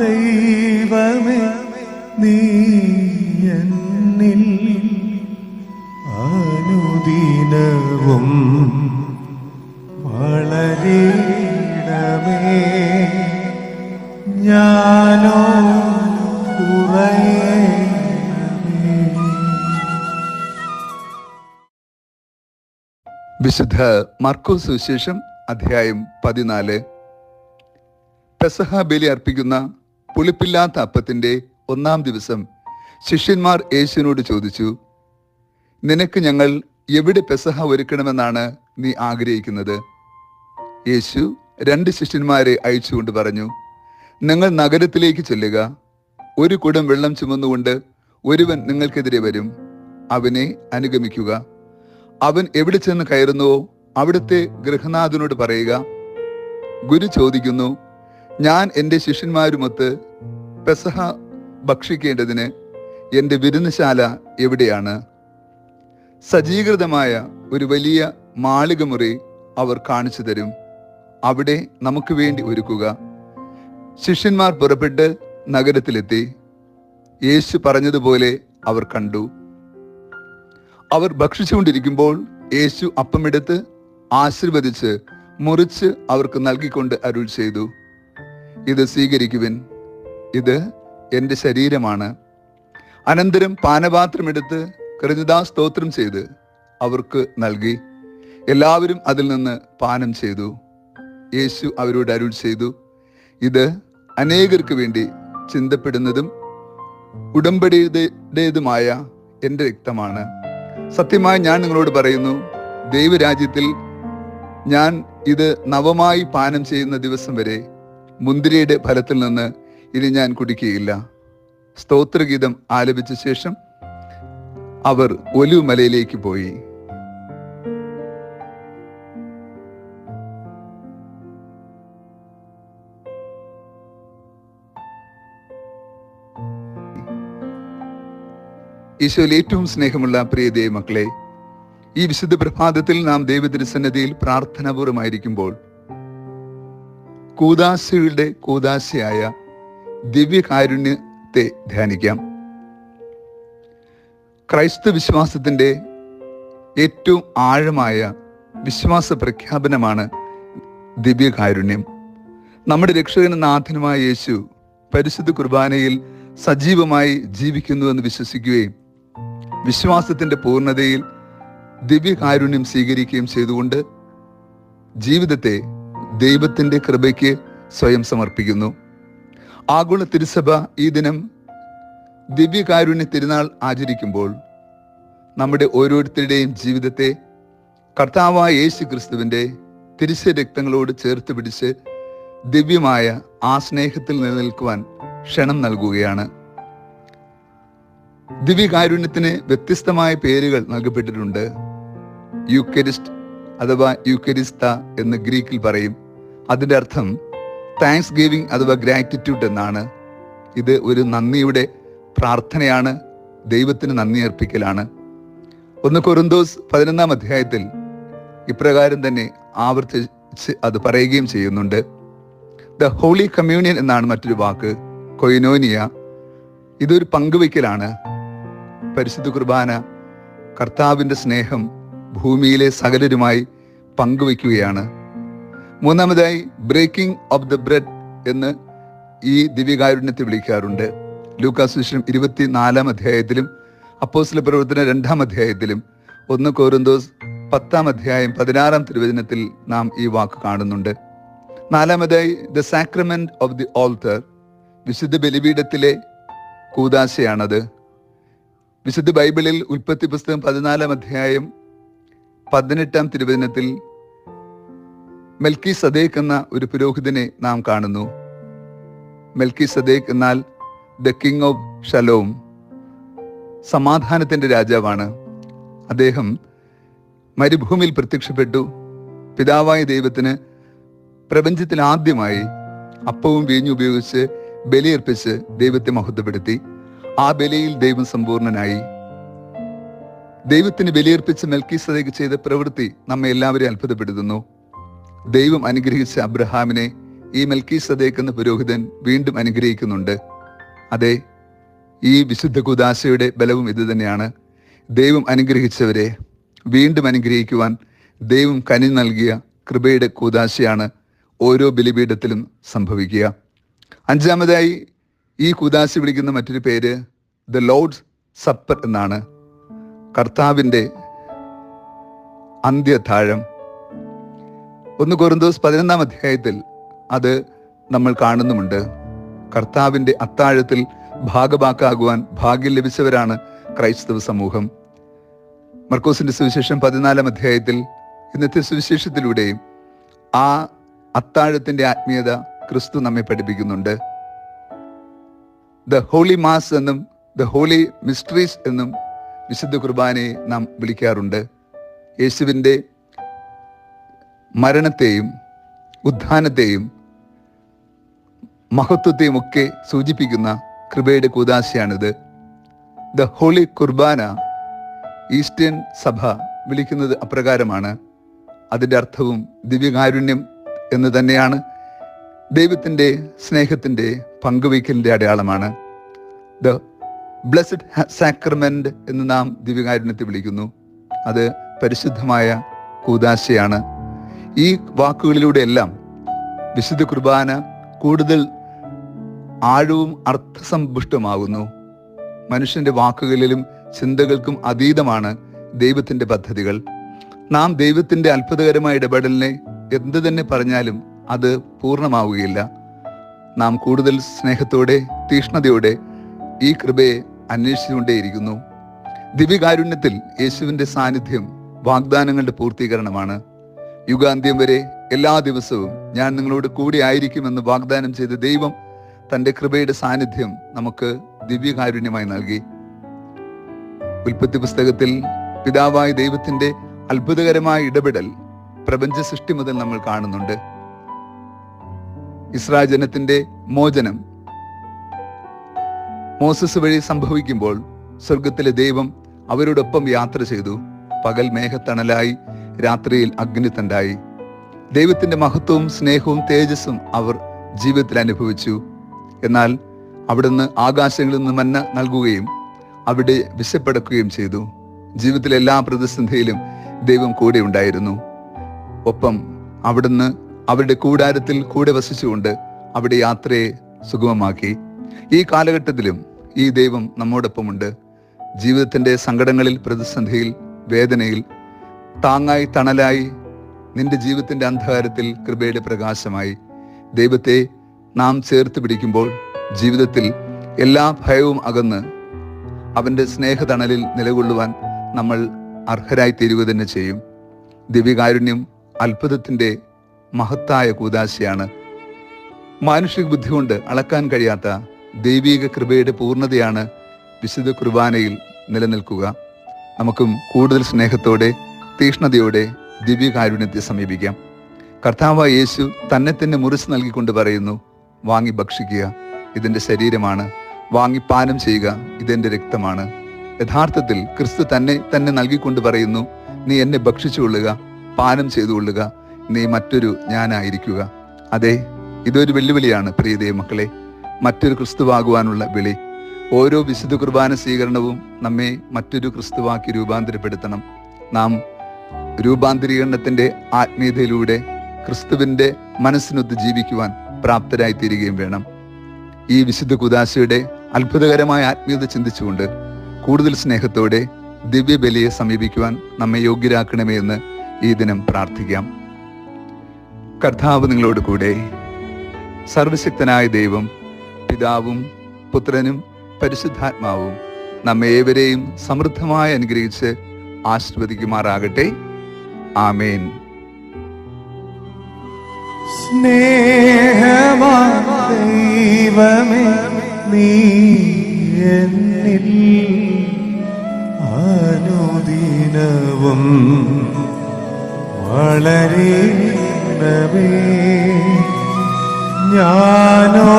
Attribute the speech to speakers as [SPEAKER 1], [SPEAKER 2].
[SPEAKER 1] ദൈവമേ നീ എന്നിൽ അനുദിനവും വളരിടമേ ഞാനോ
[SPEAKER 2] വിശുദ്ധ മർക്കോസ് സുവിശേഷം അധ്യായം പതിനാല്. പെസഹ ബലി അർപ്പിക്കുന്ന പുളിപ്പില്ലാത്ത അപ്പത്തിന്റെ ഒന്നാം ദിവസം ശിഷ്യന്മാർ യേശുവിനോട് ചോദിച്ചു നിനക്ക് ഞങ്ങൾ എവിടെ പെസഹ ഒരുക്കണമെന്നാണ് നീ ആഗ്രഹിക്കുന്നത്? യേശു രണ്ട് ശിഷ്യന്മാരെ അയച്ചുകൊണ്ട് പറഞ്ഞു നിങ്ങൾ നഗരത്തിലേക്ക് ചെല്ലുക. ഒരു കുടം വെള്ളം ചുമന്നുകൊണ്ട് ഒരുവൻ നിങ്ങൾക്കെതിരെ വരും. അവനെ അനുഗമിക്കുക. അവൻ എവിടെ ചെന്ന് കയറുന്നുവോ അവിടുത്തെ ഗൃഹനാഥനോട് പറയുക. ഗുരു ചോദിക്കുന്നു ഞാൻ എന്റെ ശിഷ്യന്മാരുമൊത്ത് പെസഹ ഭക്ഷിക്കേണ്ടതിന് എന്റെ വിരുന്നശാല എവിടെയാണ്? സജ്ജീകൃതമായ ഒരു വലിയ മാളികമുറി അവർ കാണിച്ചു തരും. അവിടെ നമുക്ക് വേണ്ടി ഒരുക്കുക. ശിഷ്യന്മാർ പുറപ്പെട്ട് നഗരത്തിലെത്തി. യേശു പറഞ്ഞതുപോലെ അവർ കണ്ടു. അവർ ഭക്ഷിച്ചുകൊണ്ടിരിക്കുമ്പോൾ യേശു അപ്പമെടുത്ത് ആശീർവദിച്ച് മുറിച്ച് അവർക്ക് നൽകിക്കൊണ്ട് അരുൾ ചെയ്തു. ഇത് സ്വീകരിക്കുവിൻ. ഇത് എന്റെ ശരീരമാണ്. അനന്തരം പാനപാത്രമെടുത്ത് കൃതിദാ സ്തോത്രം ചെയ്ത് അവർക്ക് നൽകി. എല്ലാവരും അതിൽ നിന്ന് പാനം ചെയ്തു. യേശു അവരോട് അരുൾ ചെയ്തു. ഇത് അനേകർക്ക് വേണ്ടി ചിന്തപ്പെടുന്നതും ഉടമ്പടിയുടേതുമായ എന്റെ രക്തമാണ്. സത്യമായി ഞാൻ നിങ്ങളോട് പറയുന്നു ദൈവരാജ്യത്തിൽ ഞാൻ ഇത് നവമായി പാനം ചെയ്യുന്ന ദിവസം വരെ മുന്തിരിയുടെ ഫലത്തിൽ നിന്ന് ഇനി ഞാൻ കുടിക്കുകയില്ല. സ്തോത്രഗീതം ആലപിച്ച ശേഷം അവർ ഒലുമലയിലേക്ക് മലയിലേക്ക് പോയി. ഈശോയിൽ ഏറ്റവും സ്നേഹമുള്ള പ്രിയ ദൈവമക്കളെ ഈ വിശുദ്ധ പ്രഭാതത്തിൽ നാം ദൈവത്തിന്റെ സന്നദ്ധിയിൽ പ്രാർത്ഥനാപൂർവമായിരിക്കുമ്പോൾ കൂദാശയുടെ കൂദാശയായ ദിവ്യകാരുണ്യത്തെ ധ്യാനിക്കാം. ക്രൈസ്തവ വിശ്വാസത്തിന്റെ ഏറ്റവും ആഴമായ വിശ്വാസ പ്രഖ്യാപനമാണ് ദിവ്യകാരുണ്യം. നമ്മുടെ രക്ഷകനും നാഥനുമായ യേശു പരിശുദ്ധ കുർബാനയിൽ സജീവമായി ജീവിക്കുന്നുവെന്ന് വിശ്വസിക്കുകയും വിശ്വാസത്തിന്റെ പൂർണതയിൽ ദിവ്യകാരുണ്യം സ്വീകരിക്കുകയും ചെയ്തുകൊണ്ട് ജീവിതത്തെ ദൈവത്തിന്റെ കൃപയ്ക്ക് സ്വയം സമർപ്പിക്കുന്നു. ആഗോള തിരുസഭ ഈ ദിനം ദിവ്യകാരുണ്യ തിരുനാൾ ആചരിക്കുമ്പോൾ നമ്മുടെ ഓരോരുത്തരുടെയും ജീവിതത്തെ കർത്താവായ യേശു ക്രിസ്തുവിന്റെ തിരിച്ച രക്തങ്ങളോട് ചേർത്ത് പിടിച്ച് ദിവ്യമായ ആ സ്നേഹത്തിൽ നിലനിൽക്കുവാൻ ക്ഷണം നൽകുകയാണ്. ദിവ്യകാരുണ്യത്തിന് വ്യത്യസ്തമായ പേരുകൾ നൽകപ്പെട്ടിട്ടുണ്ട്. യൂക്കരിസ്റ്റ് അഥവാ യുക്കരിസ്ത എന്ന് ഗ്രീക്കിൽ പറയും. അതിന്റെ അർത്ഥം താങ്ക്സ് ഗിവിംഗ് അഥവാ ഗ്രാറ്റിറ്റ്യൂഡ് എന്നാണ്. ഇത് ഒരു നന്ദിയുടെ പ്രാർത്ഥനയാണ്. ദൈവത്തിന് നന്ദി അർപ്പിക്കലാണ്. ഒന്ന് കൊറിന്തോസ് പതിനൊന്നാം അധ്യായത്തിൽ ഇപ്രകാരം തന്നെ ആവർത്തിച്ച് അത് പറയുകയും ചെയ്യുന്നുണ്ട്. ദ ഹോളി കമ്മ്യൂണിയൻ എന്നാണ് മറ്റൊരു വാക്ക്. കൊയിനോനിയ. ഇതൊരു പങ്കുവയ്ക്കലാണ്. പരിശുദ്ധ കുർബാന കർത്താവിന്റെ സ്നേഹം ഭൂമിയിലെ സകലരുമായി പങ്കുവയ്ക്കുകയാണ്. മൂന്നാമതായി ബ്രേക്കിംഗ് ഓഫ് ദ ബ്രെഡ് എന്ന് ഈ ദിവ്യകാരുണ്യത്തെ വിളിക്കാറുണ്ട്. ലൂക്കാസുഷം ഇരുപത്തിനാലാം അധ്യായത്തിലും അപ്പോസ്ല പ്രവർത്തന രണ്ടാം അധ്യായത്തിലും ഒന്ന് കോരുന്തോസ് പത്താം അധ്യായം പതിനാറാം തിരുവചനത്തിൽ നാം ഈ വാക്ക് കാണുന്നുണ്ട്. നാലാമതായി the sacrament of the altar വിശുദ്ധ ബലിപീഠത്തിലെ കൂതാശയാണത്. വിശുദ്ധ ബൈബിളിൽ ഉൽപ്പത്തി പുസ്തകം പതിനാലാം അധ്യായം പതിനെട്ടാം തിരുവചനത്തിൽ മെൽക്കി സദേഖ് എന്ന ഒരു പുരോഹിതനെ നാം കാണുന്നു. മെൽക്കി സദേഖ് എന്നാൽ ദ കിങ് ഓഫ് ഷലോം സമാധാനത്തിന്റെ രാജാവാണ്. അദ്ദേഹം മരുഭൂമിയിൽ പ്രത്യക്ഷപ്പെട്ടു. പിതാവായ ദൈവത്തിന് പ്രപഞ്ചത്തിൽ ആദ്യമായി അപ്പവും വീഞ്ഞു ഉപയോഗിച്ച് ബലിയർപ്പിച്ച് ദൈവത്തെ മഹത്വപ്പെടുത്തി. ആ ബലിയിൽ ദൈവം സമ്പൂർണനായി. ദൈവത്തിന് ബലിയർപ്പിച്ച് മെൽക്കീസതയ്ക്ക് ചെയ്ത പ്രവൃത്തി നമ്മെ എല്ലാവരെയും അത്ഭുതപ്പെടുത്തുന്നു. ദൈവം അനുഗ്രഹിച്ച അബ്രഹാമിനെ ഈ മെൽക്കി സദേക്ക് എന്ന പുരോഹിതൻ വീണ്ടും അനുഗ്രഹിക്കുന്നുണ്ട്. അതെ ഈ വിശുദ്ധ കുദാശയുടെ ബലവും ഇത് തന്നെയാണ്. ദൈവം അനുഗ്രഹിച്ചവരെ വീണ്ടും അനുഗ്രഹിക്കുവാൻ ദൈവം കനി നൽകിയ കൃപയുടെ കൂതാശയാണ് ഓരോ ബലിപീഠത്തിലും സംഭവിക്കുക. അഞ്ചാമതായി ഈ കൂതാശ വിളിക്കുന്ന മറ്റൊരു പേര് ദ ലോർഡ്സ് സപ്പർ എന്നാണ്. കർത്താവിന്റെ അന്ത്യതാഴം. ഒന്ന് കൊറിന്തോസ് പതിനൊന്നാം അധ്യായത്തിൽ അത് നമ്മൾ കാണുന്നുമുണ്ട്. കർത്താവിന്റെ അത്താഴത്തിൽ ഭാഗഭാക്കാകുവാൻ ഭാഗ്യം ലഭിച്ചവരാണ് ക്രൈസ്തവ സമൂഹം. മർക്കോസിന്റെ സുവിശേഷം പതിനാലാം അധ്യായത്തിൽ ഇന്നത്തെ സുവിശേഷത്തിലൂടെയും ആ അത്താഴത്തിന്റെ ആത്മീയത ക്രിസ്തു നമ്മെ പഠിപ്പിക്കുന്നുണ്ട്. ദ ഹോളി മാസ് എന്നും ദ ഹോളി മിസ്റ്ററീസ് എന്നും വിശുദ്ധ കുർബാനയെ നാം വിളിക്കാറുണ്ട്. യേശുവിന്റെ മരണത്തെയും ഉത്ഥാനത്തെയും മഹത്വത്തെയും ഒക്കെ സൂചിപ്പിക്കുന്ന കൃപയുടെ കൂതാശയാണിത് ദ ഹോളി കുർബാന ഈസ്റ്റേൺ സഭ വിളിക്കുന്നത് അപ്രകാരമാണ്. അതിന്റെ അർത്ഥവും ദിവ്യകാരുണ്യം എന്ന് തന്നെയാണ്. ദൈവത്തിന്റെ സ്നേഹത്തിന്റെ പങ്കുവയ്ക്കലിന്റെ അടയാളമാണ്. ദ ബ്ലസ്ഡ് സാക്രമെന്റ് എന്ന് നാം ദിവ്യകാരുണ്യത്തെ വിളിക്കുന്നു. അത് പരിശുദ്ധമായ കൂതാശയാണ് ഈ വാക്കുകളിലൂടെയെല്ലാം വിശുദ്ധ കുർബാന കൂടുതൽ ആഴവും അർത്ഥസമ്പുഷ്ടമാകുന്നു. മനുഷ്യന്റെ വാക്കുകളിലും ചിന്തകൾക്കും അതീതമാണ് ദൈവത്തിന്റെ പദ്ധതികൾ. നാം ദൈവത്തിന്റെ അത്ഭുതകരമായ ഇടപെടലിനെ എന്ത് തന്നെ പറഞ്ഞാലും അത് പൂർണമാവുകയില്ല. നാം കൂടുതൽ സ്നേഹത്തോടെ തീഷ്ണതയോടെ ഈ കൃപയെ അന്വേഷിച്ചുകൊണ്ടേയിരിക്കുന്നു. ദിവ്യകാരുണ്യത്തിൽ യേശുവിന്റെ സാന്നിധ്യം വാഗ്ദാനങ്ങളുടെ പൂർത്തീകരണമാണ്. യുഗാന്ത്യം വരെ എല്ലാ ദിവസവും ഞാൻ നിങ്ങളോട് കൂടി ആയിരിക്കുമെന്ന് വാഗ്ദാനം ചെയ്ത ദൈവം തന്റെ കൃപയുടെ സാന്നിധ്യം നമുക്ക് ദിവ്യകാരുണ്യമായി നൽകി. ഉൽപ്പത്തി പുസ്തകത്തിൽ പിതാവായ ദൈവത്തിന്റെ അത്ഭുതകരമായ ഇടപെടൽ പ്രപഞ്ച സൃഷ്ടി മുതൽ നമ്മൾ കാണുന്നുണ്ട്. ഇസ്രായേൽ ജനത്തിന്റെ മോചനം മോസസ് വഴി സംഭവിക്കുമ്പോൾ സ്വർഗത്തിലെ ദൈവം അവരോടൊപ്പം യാത്ര ചെയ്തു. പകൽ മേഘത്തണലായി രാത്രിയിൽ അഗ്നിത്തണ്ടായി ദൈവത്തിന്റെ മഹത്വവും സ്നേഹവും തേജസ്സും അവർ ജീവിതത്തിൽ അനുഭവിച്ചു. എന്നാൽ അവിടുന്ന് ആകാശങ്ങളിൽ നിന്ന് മന്ന നൽകുകയും അവിടെ വിശപ്പെടുക്കുകയും ചെയ്തു. ജീവിതത്തിലെ എല്ലാ പ്രതിസന്ധിയിലും ദൈവം കൂടെ ഉണ്ടായിരുന്നു. ഒപ്പം അവിടുന്ന് അവരുടെ കൂടാരത്തിൽ കൂടെ വസിച്ചുകൊണ്ട് അവിടെ യാത്രയെ സുഗമമാക്കി. ഈ കാലഘട്ടത്തിലും ഈ ദൈവം നമ്മോടൊപ്പമുണ്ട്. ജീവിതത്തിന്റെ സങ്കടങ്ങളിൽ പ്രതിസന്ധിയിൽ വേദനയിൽ താങ്ങായി തണലായി നിന്റെ ജീവിതത്തിന്റെ അന്ധകാരത്തിൽ കൃപയുടെ പ്രകാശമായി. ദൈവത്തെ നാം ചേർത്ത് പിടിക്കുമ്പോൾ ജീവിതത്തിൽ എല്ലാ ഭയവും അകന്ന് അവന്റെ സ്നേഹതണലിൽ നിലകൊള്ളുവാൻ നമ്മൾ അർഹരായി തീരുക തന്നെ ചെയ്യും. ദിവ്യകാരുണ്യം അത്ഭുതത്തിന്റെ മഹത്തായ കൂതാശയാണ്. മാനുഷിക ബുദ്ധി കൊണ്ട് അളക്കാൻ കഴിയാത്ത ദൈവിക കൃപയുടെ പൂർണതയാണ് വിശുദ്ധ കുർബാനയിൽ നിലനിൽക്കുക. നമുക്കും കൂടുതൽ സ്നേഹത്തോടെ തീഷ്ണതയോടെ ദിവ്യകാരുണ്യത്തെ സമീപിക്കാം. കർത്താവ് യേശു തന്നെ തന്നെ മുറിച്ച് നൽകിക്കൊണ്ട് പറയുന്നു വാങ്ങി ഭക്ഷിക്കുക ഇതിന്റെ ശരീരമാണ്. വാങ്ങി പാനം ചെയ്യുക ഇതെന്റെ രക്തമാണ്. യഥാർത്ഥത്തിൽ ക്രിസ്തു തന്നെ തന്നെ നൽകിക്കൊണ്ട് പറയുന്നു നീ എന്നെ ഭക്ഷിച്ചുകൊള്ളുക പാനം ചെയ്തുകൊള്ളുക നീ മറ്റൊരു ഞാനായിരിക്കുക. അതെ ഇതൊരു വെല്ലുവിളിയാണ് പ്രിയതേ മക്കളെ മറ്റൊരു ക്രിസ്തുവാകുവാനുള്ള വിളി. ഓരോ വിശുദ്ധ കുർബാന സ്വീകരണവും നമ്മെ മറ്റൊരു ക്രിസ്തുവാക്കി രൂപാന്തരപ്പെടുത്തണം. നാം രൂപാന്തരീകരണത്തിന്റെ ആത്മീയതയിലൂടെ ക്രിസ്തുവിന്റെ മനസ്സിനൊത്ത് ജീവിക്കുവാൻ പ്രാപ്തരായി തീരുകയും വേണം. ഈ വിശുദ്ധ കുദാശയുടെ അത്ഭുതകരമായ ആത്മീയത ചിന്തിച്ചുകൊണ്ട് കൂടുതൽ സ്നേഹത്തോടെ ദിവ്യബലിയെ സമീപിക്കുവാൻ നമ്മെ യോഗ്യരാക്കണമേ എന്ന് ഈ ദിനം പ്രാർത്ഥിക്കാം. കർത്താവ് നിങ്ങളോട് കൂടെ സർവശക്തനായ ദൈവം പിതാവും പുത്രനും പരിശുദ്ധാത്മാവും നമ്മെ ഏവരെയും സമൃദ്ധമായി അനുഗ്രഹിച്ച് ആശീർവദിക്കുമാറാകട്ടെ. ആമേൻ.
[SPEAKER 1] സ്നേഹമാ ദൈവമേ നീ എന്നിൽ അനുദിനവും ഞാനോ